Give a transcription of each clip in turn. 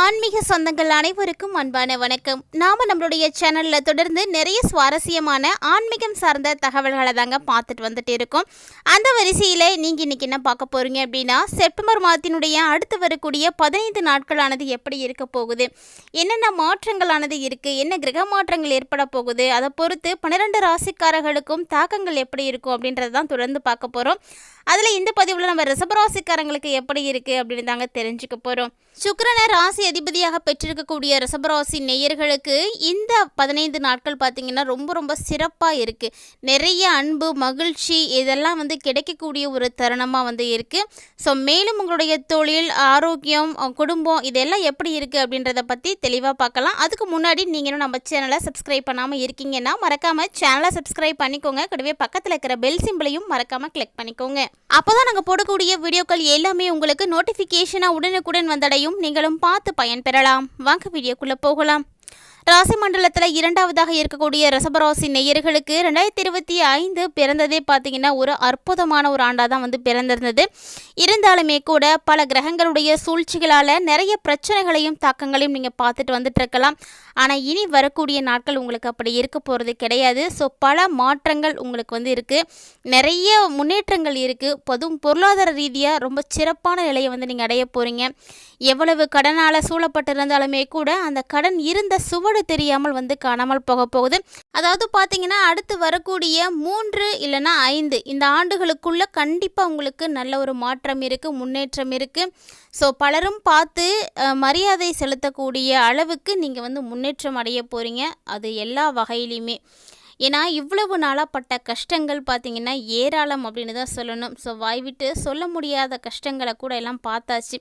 ஆன்மீக சொந்தங்கள் அனைவருக்கும் அன்பான வணக்கம். நாம நம்மளுடைய சேனல்ல தொடர்ந்து நிறைய சுவாரஸ்யமான ஆன்மீகம் சார்ந்த தகவல்களை தாங்க பார்த்துட்டு வந்துட்டு இருக்கோம். அந்த வரிசையில் நீங்கள் இன்னைக்கு என்ன பார்க்க போறீங்க அப்படின்னா செப்டம்பர் மாதத்தினுடைய அடுத்து வரக்கூடிய பதினைந்து நாட்களானது எப்படி இருக்க போகுது? என்னென்ன மாற்றங்களானது இருக்கு? என்ன கிரக மாற்றங்கள் ஏற்பட போகுது? அதை பொறுத்து பன்னிரெண்டு ராசிக்காரர்களுக்கும் தாக்கங்கள் எப்படி இருக்கும் அப்படின்றத தான் தொடர்ந்து பார்க்க போகிறோம் அதில் இந்த பதிவில் நம்ம ரிசபராசிக்காரங்களுக்கு எப்படி இருக்குது அப்படின்னு தாங்க தெரிஞ்சுக்க போகிறோம் சுக்கிரனை ராசி அதிபதியாக பெற்றிருக்கக்கூடிய ரிசபராசி நேயர்களுக்கு இந்த பதினைந்து நாட்கள் பார்த்தீங்கன்னா ரொம்ப ரொம்ப சிறப்பாக இருக்குது நிறைய அன்பு மகிழ்ச்சி இதெல்லாம் வந்து கிடைக்கக்கூடிய ஒரு தருணமாக வந்து இருக்குது ஸோ மேலும் உங்களுடைய தொழில் ஆரோக்கியம் குடும்பம் இதெல்லாம் எப்படி இருக்குது அப்படின்றத பற்றி தெளிவாக பார்க்கலாம். அதுக்கு முன்னாடி நீங்களும் நம்ம சேனலை சப்ஸ்கிரைப் பண்ணாமல் இருக்கீங்கன்னா மறக்காமல் சேனலை சப்ஸ்கிரைப் பண்ணிக்கோங்க. கூடவே பக்கத்தில் இருக்கிற பெல் சிம்பிளையும் மறக்காமல் கிளிக் பண்ணிக்கோங்க. அப்போ தான் நாங்கள் போடக்கூடிய வீடியோக்கள் எல்லாமே உங்களுக்கு நோட்டிஃபிகேஷனாக உடனுக்குடன் வந்தடையும். நீங்களும் பார்த்து பயன்பெறலாம். வாங்க வீடியோக்குள்ளே போகலாம். ராசி மண்டலத்தில் இரண்டாவதாக இருக்கக்கூடிய ரிஷபராசி நேயர்களுக்கு ரெண்டாயிரத்தி இருபத்தி ஐந்து பிறந்ததே பார்த்தீங்கன்னா ஒரு அற்புதமான ஒரு ஆண்டாக தான் வந்து பிறந்திருந்தது. இருந்தாலுமே கூட பல கிரகங்களுடைய சூழ்ச்சிகளால் நிறைய பிரச்சனைகளையும் தாக்கங்களையும் நீங்கள் பார்த்துட்டு வந்துட்டு இருக்கலாம் ஆனால் இனி வரக்கூடிய நாட்கள் உங்களுக்கு அப்படி இருக்க போகிறது கிடையாது. ஸோ பல மாற்றங்கள் உங்களுக்கு வந்து இருக்குது நிறைய முன்னேற்றங்கள் இருக்குது பொதுவும் பொருளாதார ரீதியாக ரொம்ப சிறப்பான நிலையை வந்து நீங்கள் அடைய போகிறீங்க எவ்வளவு கடனால் சூழப்பட்டிருந்தாலுமே கூட அந்த கடன் இருந்த சுவடு தெரியாமல் வந்து காணாமல் போக போகுது. அதாவது பார்த்தீங்கன்னா அடுத்து வரக்கூடிய மூன்று இல்லைன்னா ஐந்து இந்த ஆண்டுகளுக்குள்ள கண்டிப்பாக உங்களுக்கு நல்ல ஒரு மாற்றம் இருக்குது முன்னேற்றம் இருக்குது ஸோ பலரும் பார்த்து மரியாதை செலுத்தக்கூடிய அளவுக்கு நீங்கள் வந்து முன்னேற்றம் அடைய போகிறீங்க அது எல்லா வகையிலையுமே ஏன்னா இவ்வளவு நாளாக பட்ட கஷ்டங்கள் பார்த்தீங்கன்னா ஏராளம் அப்படின்னு தான் சொல்லணும். ஸோ வாய்விட்டு சொல்ல முடியாத கஷ்டங்களை கூட எல்லாம் பார்த்தாச்சு.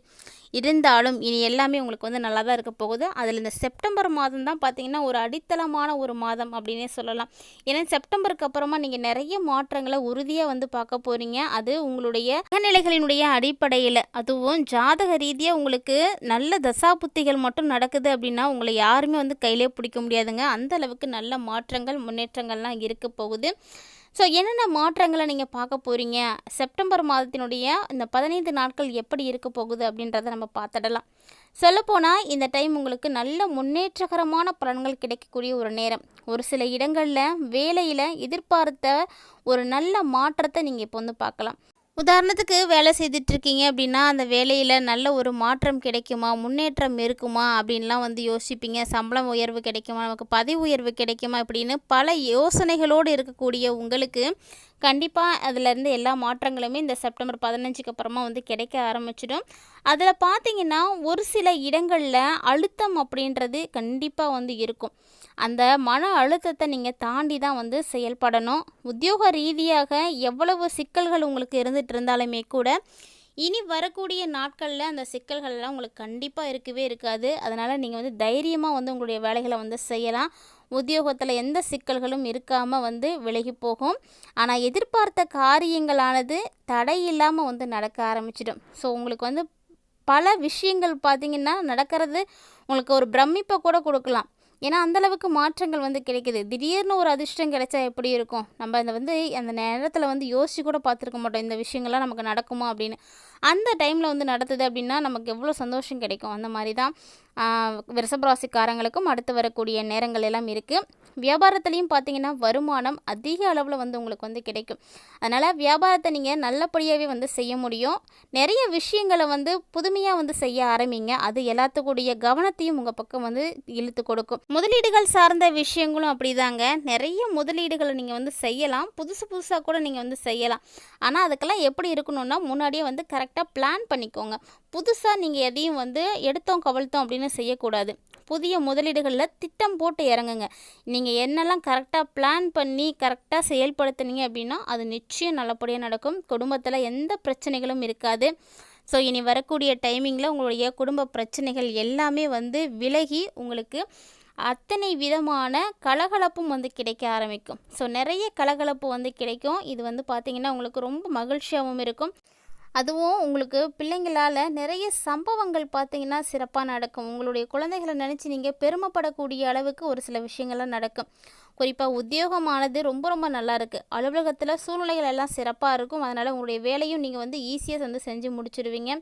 இருந்தாலும் இனி எல்லாமே உங்களுக்கு வந்து நல்லா தான் இருக்க போகுது. அதில் இந்த செப்டம்பர் மாதம் தான் பார்த்தீங்கன்னா ஒரு அடித்தளமான ஒரு மாதம் அப்படின்னே சொல்லலாம். ஏன்னா செப்டம்பருக்கு அப்புறமா நீங்கள் நிறைய மாற்றங்களை உறுதியாக வந்து பார்க்க போகிறீங்க அது உங்களுடைய நிலைகளினுடைய அடிப்படையில். அதுவும் ஜாதக ரீதியாக உங்களுக்கு நல்ல தசாபுத்திகள் மட்டும் நடக்குது அப்படின்னா உங்களை யாருமே வந்து கையிலே பிடிக்க முடியாதுங்க. அந்த அளவுக்கு நல்ல மாற்றங்கள் மாற்றங்கள்லாம் இருக்க போகுது. ஸோ என்னென்ன மாற்றங்களை நீங்கள் பார்க்க போகிறீங்க செப்டம்பர் மாதத்தினுடைய இந்த பதினைந்து நாட்கள் எப்படி இருக்க போகுது அப்படின்றத நம்ம பார்த்துடலாம். சொல்லப்போனால் இந்த டைம் உங்களுக்கு நல்ல முன்னேற்றகரமான பலன்கள் கிடைக்கக்கூடிய ஒரு நேரம். ஒரு சில இடங்களில் வேலையில் எதிர்பார்த்த ஒரு நல்ல மாற்றத்தை நீங்கள் இப்போ வந்து பார்க்கலாம். உதாரணத்துக்கு வேலை செய்துட்டு இருக்கீங்க அப்படின்னா அந்த வேலையில் நல்ல ஒரு மாற்றம் கிடைக்குமா? முன்னேற்றம் இருக்குமா? அப்படின்லாம் வந்து யோசிப்பீங்க. சம்பளம் உயர்வு கிடைக்குமா? நமக்கு பதவி உயர்வு கிடைக்குமா? இப்படின்னு பல யோசனைகளோடு இருக்கக்கூடிய உங்களுக்கு கண்டிப்பாக அதிலேருந்து எல்லா மாற்றங்களுமே இந்த செப்டம்பர் பதினஞ்சுக்கு அப்புறமா வந்து கிடைக்க ஆரம்பிச்சிடும். அதில் பார்த்தீங்கன்னா ஒரு சில இடங்களில் அழுத்தம் அப்படின்றது கண்டிப்பாக வந்து இருக்கும். அந்த மன அழுத்தத்தை நீங்கள் தாண்டி தான் வந்து செயல்படணும். உத்தியோக ரீதியாக எவ்வளவு சிக்கல்கள் உங்களுக்கு இருந்துகிட்டு இருந்தாலுமே கூட இனி வரக்கூடிய நாட்களில் அந்த சிக்கல்கள்லாம் உங்களுக்கு கண்டிப்பாக இருக்கவே இருக்காது. அதனால் நீங்கள் வந்து தைரியமாக வந்து உங்களுடைய வேலைகளை வந்து செய்யலாம். உத்தியோகத்தில் எந்த சிக்கல்களும் இருக்காமல் வந்து விலகி போகும். ஆனால் எதிர்பார்த்த காரியங்களானது தடை இல்லாமல் வந்து நடக்க ஆரம்பிச்சிடும். ஸோ உங்களுக்கு வந்து பல விஷயங்கள் பார்த்தீங்கன்னா நடக்கிறது உங்களுக்கு ஒரு பிரமிப்பை கூட கொடுக்கலாம். ஏன்னா அந்தளவுக்கு மாற்றங்கள் வந்து கிடைக்குது. திடீர்னு ஒரு அதிர்ஷ்டம் கிடைச்சா எப்படி இருக்கும்? நம்ம அதை வந்து அந்த நேரத்தில் வந்து யோசிச்சு கூட பார்த்துருக்க மாட்டோம். இந்த விஷயங்கள்லாம் நமக்கு நடக்குமா அப்படின்னு. அந்த டைமில் வந்து நடத்துது அப்படின்னா நமக்கு எவ்வளோ சந்தோஷம் கிடைக்கும். அந்த மாதிரி தான் ரிஷபராசிக்காரங்களுக்கும் அடுத்து வரக்கூடிய நேரங்கள் எல்லாம் இருக்குது வியாபாரத்துலேயும் பார்த்தீங்கன்னா வருமானம் அதிக அளவில் வந்து உங்களுக்கு வந்து கிடைக்கும். அதனால் வியாபாரத்தை நீங்கள் நல்லபடியாகவே வந்து செய்ய முடியும். நிறைய விஷயங்களை வந்து புதுமையாக வந்து செய்ய ஆரம்பிங்க. அது எல்லாத்துக்கூடிய கவனத்தையும் உங்கள் பக்கம் வந்து இழுத்து கொடுக்கும். முதலீடுகள் சார்ந்த விஷயங்களும் அப்படிதாங்க. நிறைய முதலீடுகளை நீங்கள் வந்து செய்யலாம். புதுசு புதுசாக கூட நீங்கள் வந்து செய்யலாம். ஆனால் அதுக்கெல்லாம் எப்படி இருக்கணும்னா முன்னாடியே வந்து கரெக்ட் கரெக்டாக பிளான் பண்ணிக்கோங்க. புதுசாக நீங்கள் எதையும் வந்து எடுத்தோம் கவழ்த்தோம் அப்படின்னு செய்யக்கூடாது. புதிய முதலீடுகளில் திட்டம் போட்டு இறங்குங்க. நீங்கள் என்னெல்லாம் கரெக்டாக பிளான் பண்ணி கரெக்டாக செயல்படுத்துனீங்க அப்படின்னா அது நிச்சயம் நல்லபடியாக நடக்கும். குடும்பத்தில் எந்த பிரச்சனைகளும் இருக்காது. ஸோ இனி வரக்கூடிய டைமிங்கில் உங்களுடைய குடும்ப பிரச்சனைகள் எல்லாமே வந்து விலகி உங்களுக்கு அத்தனை விதமான கலகலப்பும் வந்து கிடைக்க ஆரம்பிக்கும். ஸோ நிறைய கலகலப்பு வந்து கிடைக்கும். இது வந்து பார்த்திங்கன்னா உங்களுக்கு ரொம்ப மகிழ்ச்சியாகவும் இருக்கும். அதுவும் உங்களுக்கு பிள்ளைங்களால் நிறைய சம்பவங்கள் பார்த்தீங்கன்னா சிறப்பாக நடக்கும். உங்களுடைய குழந்தைகளை நினச்சி நீங்கள் பெருமைப்படக்கூடிய அளவுக்கு ஒரு சில விஷயங்கள்லாம் நடக்கும். குறிப்பாக உத்தியோகமானது ரொம்ப ரொம்ப நல்லா இருக்குது அலுவலகத்தில் சூழ்நிலைகள் எல்லாம் சிறப்பாக இருக்கும். அதனால் உங்களுடைய வேலையும் நீங்கள் வந்து ஈஸியாக வந்து செஞ்சு முடிச்சிடுவீங்க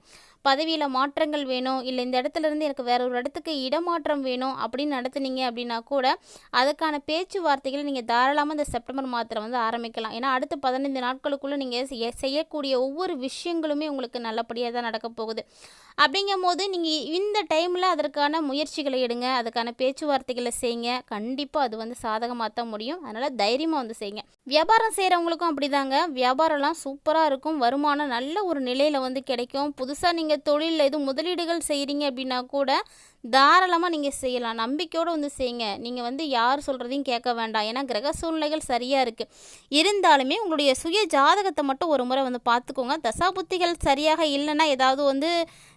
பதவியில் மாற்றங்கள் வேணும். இல்லை இந்த இடத்துல இருந்து எனக்கு வேற ஒரு இடத்துக்கு இடமாற்றம் வேணும் அப்படின்னு நடத்துனீங்க அப்படின்னா கூட அதுக்கான பேச்சுவார்த்தைகளை நீங்கள் தாராளமாக இந்த செப்டம்பர் மாதத்தில் வந்து ஆரம்பிக்கலாம். ஏன்னா அடுத்த பதினைந்து நாட்களுக்குள்ளே நீங்கள் செய்ய செய்யக்கூடிய ஒவ்வொரு விஷயங்களுமே உங்களுக்கு நல்லபடியாக தான் நடக்க போகுது. அப்படிங்கும் போது நீங்கள் இந்த டைமில் அதற்கான முயற்சிகளை எடுங்க. அதுக்கான பேச்சுவார்த்தைகளை செய்யுங்க. கண்டிப்பாக அது வந்து சாதகமாக மாற்ற முடியும். அதனால் தைரியமாக வந்து செய்யுங்க வியாபாரம் செய்கிறவங்களுக்கும் அப்படிதாங்க. வியாபாரம்லாம் சூப்பராக இருக்கும். வருமானம் நல்ல ஒரு நிலையில் வந்து கிடைக்கும். புதுசாக நீங்கள் தொழிலில் எதுவும் முதலீடுகள் செய்கிறீங்க அப்படின்னா கூட தாராளமாக நீங்கள் செய்யலாம். நம்பிக்கையோடு வந்து செய்யுங்க. நீங்கள் வந்து யார் சொல்கிறதையும் கேட்க வேண்டாம். ஏன்னா கிரக சூழ்நிலைகள் சரியாக இருக்குது இருந்தாலுமே உங்களுடைய சுய ஜாதகத்தை மட்டும் ஒரு முறை வந்து பார்த்துக்கோங்க. தசாபுத்திகள் சரியாக இல்லைன்னா ஏதாவது வந்து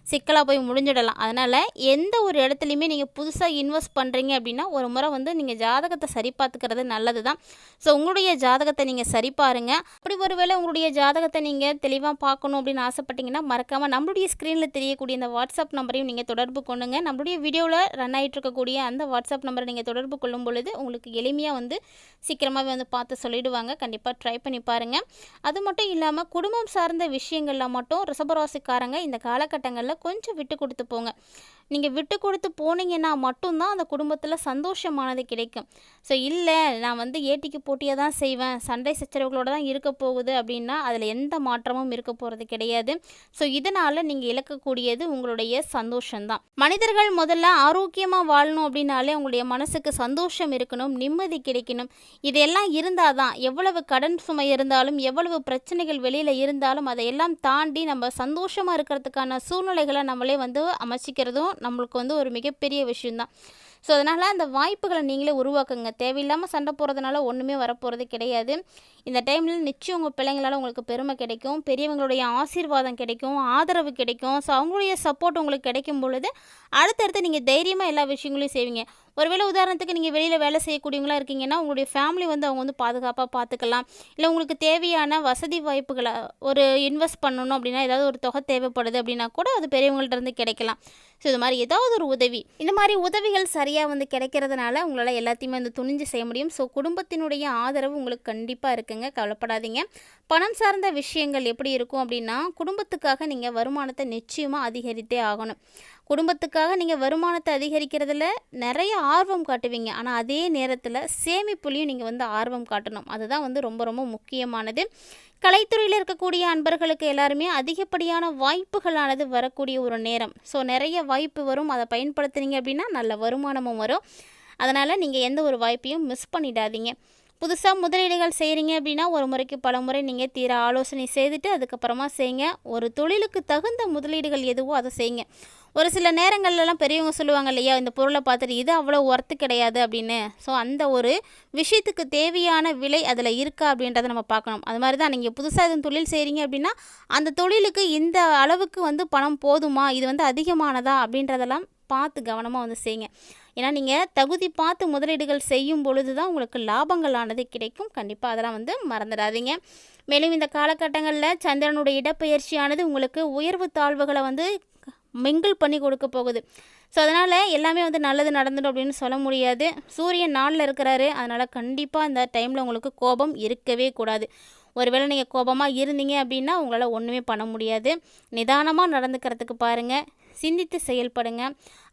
சிக்கலாக போய் முடிஞ்சிடலாம். அதனால் எந்த ஒரு இடத்துலையுமே நீங்கள் புதுசாக இன்வெஸ்ட் பண்ணுறீங்க அப்படின்னா ஒரு முறை வந்து நீங்கள் ஜாதகத்தை சரி பார்த்துக்கிறது நல்லது தான் ஸோ உங்களுடைய ஜாதகத்தை நீங்கள் சரி பாருங்க. அப்படி ஒருவேளை உங்களுடைய ஜாதகத்தை நீங்கள் தெளிவாக பார்க்கணும் அப்படின்னு ஆசைப்பட்டீங்கன்னா மறக்காமல் நம்மளுடைய ஸ்க்ரீனில் தெரியக்கூடிய இந்த வாட்ஸ்அப் நம்பரையும் நீங்கள் தொடர்பு கொண்டுங்க நம்மளுடைய வீடியோவில் ரன் ஆகிட்டு இருக்கக்கூடிய அந்த வாட்ஸ்அப் நம்பரை நீங்கள் தொடர்பு கொள்ளும் பொழுது உங்களுக்கு எளிமையாக வந்து சீக்கிரமாகவே வந்து பார்த்து சொல்லிவிடுவாங்க கண்டிப்பாக ட்ரை பண்ணி பாருங்கள் அது மட்டும் இல்லாமல் குடும்பம் சார்ந்த விஷயங்களில் மட்டும் ரிசபராசிக்காரங்க இந்த காலகட்டங்களில் கொஞ்சம் விட்டு கொடுத்து போங்க. நீங்கள் விட்டு கொடுத்து போனீங்கன்னா மட்டும்தான் அந்த குடும்பத்தில் சந்தோஷமானது கிடைக்கும். ஸோ இல்லை நான் வந்து ஏட்டிக்கு போட்டியாக தான் செய்வேன். சண்டை சச்சரவுகளோடு தான் இருக்க போகுது அப்படின்னா அதில் எந்த மாற்றமும் இருக்க போகிறது கிடையாது. ஸோ இதனால் நீங்கள் இழக்கக்கூடியது உங்களுடைய சந்தோஷம்தான். மனிதர்கள் முதல்ல ஆரோக்கியமாக வாழணும் அப்படின்னாலே உங்களுடைய மனசுக்கு சந்தோஷம் இருக்கணும் நிம்மதி கிடைக்கணும். இதெல்லாம் இருந்தால் தான் எவ்வளவு கடன் சுமை இருந்தாலும் எவ்வளவு பிரச்சனைகள் வெளியில் இருந்தாலும் அதையெல்லாம் தாண்டி நம்ம சந்தோஷமாக இருக்கிறதுக்கான சூழ்நிலைகளை நம்மளே வந்து அமைச்சிக்கிறதும் நம்மளுக்கு வந்து ஒரு மிகப்பெரிய விஷயந்தான் ஸோ அதனால் அந்த வாய்ப்புகளை நீங்களே உருவாக்குங்க. தேவையில்லாமல் சண்டை போகிறதுனால ஒன்றுமே வரப்போகிறது கிடையாது. இந்த டைமில் நிச்சயம் உங்கள் பிள்ளைங்களால் உங்களுக்கு பெருமை கிடைக்கும். பெரியவங்களுடைய ஆசீர்வாதம் கிடைக்கும். ஆதரவு கிடைக்கும். ஸோ அவங்களுடைய சப்போர்ட் உங்களுக்கு கிடைக்கும் பொழுது அடுத்தடுத்து நீங்கள் தைரியமாக எல்லா விஷயங்களையும் செய்வீங்க. ஒருவேளை உதாரணத்துக்கு நீங்கள் வெளியில் வேலை செய்யக்கூடியவங்களா இருக்கீங்கன்னா உங்களுடைய ஃபேமிலி வந்து அவங்க வந்து பாதுகாப்பாக பார்த்துக்கலாம் இல்லை உங்களுக்கு தேவையான வசதி வாய்ப்புகளை ஒரு இன்வெஸ்ட் பண்ணணும் அப்படின்னா ஏதாவது ஒரு தொகை தேவைப்படுது அப்படின்னா கூட அது பெரியவங்கள்ட்ட இருந்து கிடைக்கலாம். ஸோ இது மாதிரி ஏதாவது ஒரு உதவி. இந்த மாதிரி உதவிகள் சரியாக வந்து கிடைக்கிறதுனால உங்களால் எல்லாத்தையுமே வந்து துணிஞ்சு செய்ய முடியும். ஸோ குடும்பத்தினுடைய ஆதரவு உங்களுக்கு கண்டிப்பாக இருக்குங்க. கவலைப்படாதீங்க. பணம் சார்ந்த விஷயங்கள் எப்படி இருக்கும் அப்படின்னா குடும்பத்துக்காக நீங்கள் வருமானத்தை நிச்சயமாக அதிகரித்தே ஆகணும். குடும்பத்துக்காக நீங்கள் வருமானத்தை அதிகரிக்கிறதுல நிறைய ஆர்வம் காட்டுவீங்க. ஆனால் அதே நேரத்தில் சேமிப்புலையும் நீங்கள் வந்து ஆர்வம் காட்டணும். அதுதான் வந்து ரொம்ப ரொம்ப முக்கியமானது. கலைத்துறையில் இருக்கக்கூடிய அன்பர்களுக்கு எல்லாருமே அதிகப்படியான வாய்ப்புகளானது வரக்கூடிய ஒரு நேரம். ஸோ நிறைய வாய்ப்பு வரும். அதை பயன்படுத்துனீங்க அப்படின்னா நல்ல வருமானமும் வரும். அதனால் நீங்கள் எந்த ஒரு வாய்ப்பையும் மிஸ் பண்ணிடாதீங்க. புதுசாக முதலீடுகள் செய்கிறீங்க அப்படின்னா ஒரு முறைக்கு பல முறை நீங்கள் தீர ஆலோசனை செய்துட்டு அதுக்கப்புறமா செய்யுங்க ஒரு தொழிலுக்கு தகுந்த முதலீடுகள் எதுவோ அதை செய்யுங்க ஒரு சில நேரங்கள்லாம் பெரியவங்க சொல்லுவாங்க இல்லையா இந்த பொருளை பார்த்துட்டு இது அவ்வளோ ஒர்த்து கிடையாது அப்படின்னு. ஸோ அந்த ஒரு விஷயத்துக்கு தேவையான விலை அதில் இருக்கா அப்படின்றத நம்ம பார்க்கணும். அது மாதிரி தான் நீங்கள் புதுசாக எதுவும் தொழில் செய்கிறீங்க அப்படின்னா அந்த தொழிலுக்கு இந்த அளவுக்கு வந்து பணம் போதுமா? இது வந்து அதிகமானதா? அப்படின்றதெல்லாம் பார்த்து கவனமாக வந்து செய்யுங்க ஏன்னா நீங்கள் தகுதி பார்த்து முதலீடுகள் செய்யும் பொழுது தான் உங்களுக்கு லாபங்களானது கிடைக்கும். கண்டிப்பாக அதெல்லாம் வந்து மறந்துடாதீங்க. மேலும் இந்த காலகட்டங்களில் சந்திரனுடைய இடப்பெயர்ச்சியானது உங்களுக்கு உயர்வு தாழ்வுகளை வந்து மிங்கிள் பண்ணி கொடுக்க போகுது. ஸோ அதனால் எல்லாமே வந்து நல்லது நடந்துடும் அப்படின்னு சொல்ல முடியாது. சூரியன் நாளில் இருக்கிறாரு. அதனால் கண்டிப்பாக இந்த டைமில் உங்களுக்கு கோபம் இருக்கவே கூடாது. ஒருவேளை நீங்கள் கோபமாக இருந்தீங்க அப்படின்னா உங்களால் ஒன்றுமே பண்ண முடியாது. நிதானமாக நடந்துக்கிறதுக்கு பாருங்கள் சிந்தித்து செயல்படுங்க.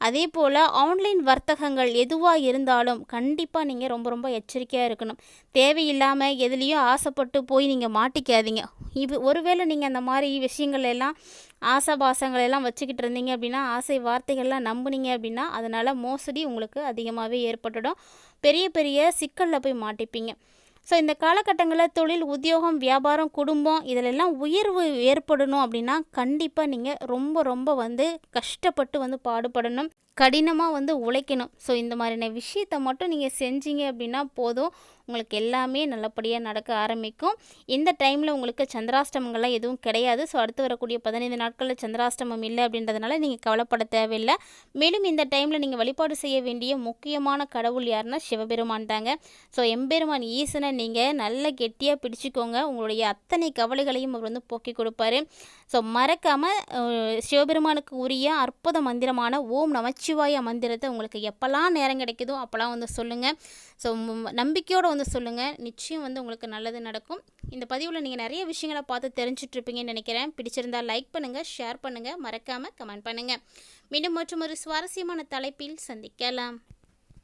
அதே போல் ஆன்லைன் வர்த்தகங்கள் எதுவாக இருந்தாலும் கண்டிப்பாக நீங்கள் ரொம்ப ரொம்ப எச்சரிக்கையாக இருக்கணும். தேவையில்லாமல் எதுலேயும் ஆசைப்பட்டு போய் நீங்கள் மாட்டிக்காதீங்க. இது ஒருவேளை நீங்கள் அந்த மாதிரி விஷயங்கள் எல்லாம் ஆசாபாசங்கள் எல்லாம் வச்சுக்கிட்டு இருந்தீங்க அப்படின்னா ஆசை வார்த்தைகள்லாம் நம்புனீங்க அப்படின்னா அதனால் மோசடி உங்களுக்கு அதிகமாகவே ஏற்பட்டுடும். பெரிய பெரிய சிக்கலில் போய் மாட்டிப்பீங்க. ஸோ இந்த காலகட்டங்களில் தொழில் உத்தியோகம் வியாபாரம் குடும்பம் இதிலெல்லாம் உயர்வு ஏற்படணும் அப்படின்னா கண்டிப்பாக நீங்கள் ரொம்ப ரொம்ப வந்து கஷ்டப்பட்டு வந்து பாடுபடணும். கடினமாக வந்து உழைக்கணும். ஸோ இந்த மாதிரியான விஷயத்தை மட்டும் நீங்கள் செஞ்சீங்க அப்படின்னா போதும். உங்களுக்கு எல்லாமே நல்லபடியாக நடக்க ஆரம்பிக்கும். இந்த டைமில் உங்களுக்கு சந்திராஷ்டமங்கள்லாம் எதுவும் கிடையாது. ஸோ அடுத்து வரக்கூடிய பதினைந்து நாட்களில் சந்திராஷ்டமம் இல்லை அப்படின்றதுனால நீங்கள் கவலைப்பட தேவையில்லை. மேலும் இந்த டைமில் நீங்கள் வழிபாடு செய்ய வேண்டிய முக்கியமான கடவுள் யாருன்னா சிவபெருமான் தாங்க. ஸோ எம்பெருமான் ஈசனை நீங்கள் நல்ல கெட்டியாக பிடிச்சிக்கோங்க. உங்களுடைய அத்தனை கவலைகளையும் அவர் வந்து போக்கி கொடுப்பாரு. ஸோ மறக்காமல் சிவபெருமானுக்கு உரிய அற்புத மந்திரமான ஓம் நமச்சிவாய மந்திரத்தை உங்களுக்கு எப்போல்லாம் நேரம் கிடைக்குதோ அப்போல்லாம் வந்து சொல்லுங்கள் ஸோ நம்பிக்கையோடு வந்து சொல்லுங்கள் நிச்சயம் வந்து உங்களுக்கு நல்லது நடக்கும். இந்த பதிவில் நீங்கள் நிறைய விஷயங்களை பார்த்து தெரிஞ்சிட்ருப்பீங்கன்னு நினைக்கிறேன். பிடிச்சிருந்தால் லைக் பண்ணுங்கள் ஷேர் பண்ணுங்கள் மறக்காமல் கமெண்ட் பண்ணுங்கள் மீண்டும் மற்றும் ஒரு சுவாரஸ்யமான தலைப்பில் சந்திக்கலாம்.